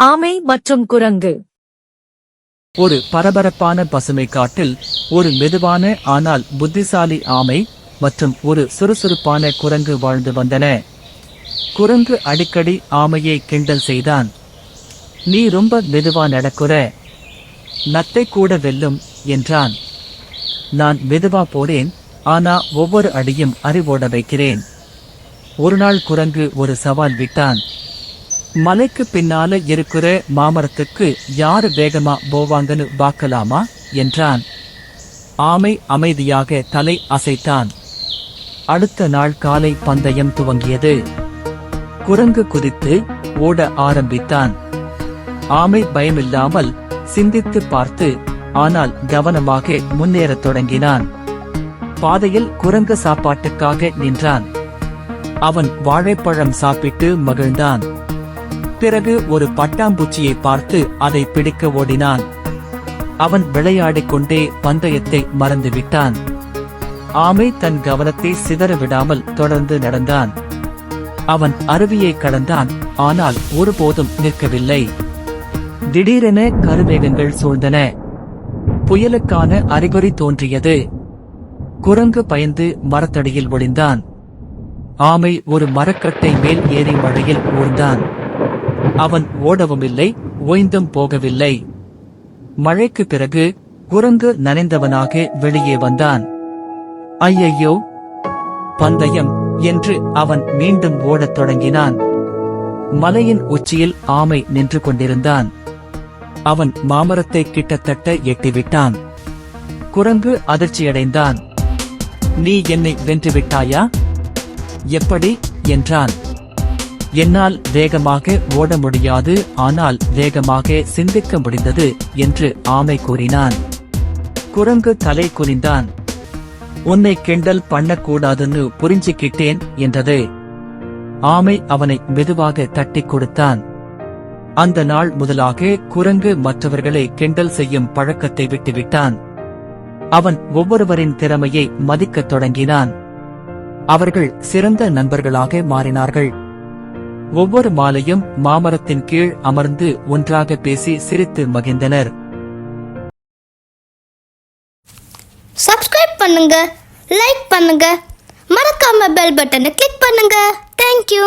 ஆமை மற்றும் குரங்கு. ஒரு பரபரப்பான பசுமை காட்டில் ஒரு மெதுவான ஆனால் புத்திசாலி ஆமை மற்றும் ஒரு சுறுசுறுப்பான குரங்கு வாழ்ந்து வந்தன. குரங்கு அடிக்கடி ஆமையை கிண்டல் செய்தான். நீ ரொம்ப மெதுவா நடக்குற. நத்தை கூட வெல்லும் என்றான். நான் மெதுவா போறேன் ஆனா ஒவ்வொரு அடியும் அறிவோட வைக்கிறேன். ஒரு நாள் குரங்கு ஒரு சவால் விட்டான். மலைக்கு பின்னால இருக்கிற மாமரத்துக்கு யாரு வேகமா போவாங்கன்னு பார்க்கலாமா? என்றான். ஆமை அமைதியாக தலை அசைத்தான். அடுத்த நாள் காலை பந்தயம் துவங்கியது. குரங்கு குதித்து ஓட ஆரம்பித்தான். ஆமை பயமில்லாமல் சிந்தித்து பார்த்து ஆனால் கவனமாக முன்னேறத் தொடங்கினான். பாதையில் குரங்கு சாப்பாட்டுக்காக நின்றான். அவன் வாழைப்பழம் சாப்பிட்டு மகிழ்ந்தான். பிறகு ஒரு பட்டாம்பூச்சியை பார்த்து அதை பிடிக்க ஓடினான். அவன் விளையாடிக் கொண்டே பந்தயத்தை மறந்துவிட்டான். ஆமை தன் கவனத்தை சிதற விடாமல் தொடர்ந்து நடந்தான். அவன் அருவியை கடந்தான் ஆனால் ஒருபோதும் நிற்கவில்லை. திடீரென கருவேகங்கள் சூழ்ந்தன. புயலுக்கான அறிகுறி தோன்றியது. குரங்கு பயந்து மரத்தடியில் ஒளிந்தான். ஆமை ஒரு மரக்கட்டை மேல் ஏறி மழையில் ஊர்ந்தான். அவன் ஓடவும் இல்லை ஓய்ந்தும் போகவில்லை. மழைக்கு பிறகு குரங்கு நனைந்தவனாக வெளியே வந்தான். ஐயையோ பந்தயம் என்று அவன் மீண்டும் ஓடத் தொடங்கினான். மலையின் உச்சியில் ஆமை நின்று கொண்டிருந்தான். அவன் மாமரத்தை கிட்டத்தட்ட எட்டிவிட்டான். குரங்கு அதிர்ச்சியடைந்தான். நீ என்னை வென்றுவிட்டாயா? எப்படி? என்றான். என்னால் வேகமாக ஓட முடியாது ஆனால் வேகமாக சிந்திக்க முடிந்தது என்று ஆமை கூறினான். குரங்கு தலை குனிந்தான். உன்னை கிண்டல் பண்ணக்கூடாதுன்னு புரிஞ்சுக்கிட்டேன் என்றது. ஆமை அவனை மெதுவாக தட்டிக் கொடுத்தான். அந்த நாள் முதலாக குரங்கு மற்றவர்களை கிண்டல் செய்யும் பழக்கத்தை விட்டுவிட்டான். அவன் ஒவ்வொருவரின் திறமையை மதிக்கத் தொடங்கினான். அவர்கள் சிறந்த நண்பர்களாக மாறினார்கள். ஒவ்வொரு மாலையும் மாமரத்தின் கீழ் அமர்ந்து ஒன்றாக பேசி சிரித்து மகிழ்ந்தனர். சப்ஸ்கிரைப் பண்ணுங்க லைக் பண்ணுங்க மறக்காம பெல் பட்டனை கிளிக் பண்ணுங்க. தேங்க்யூ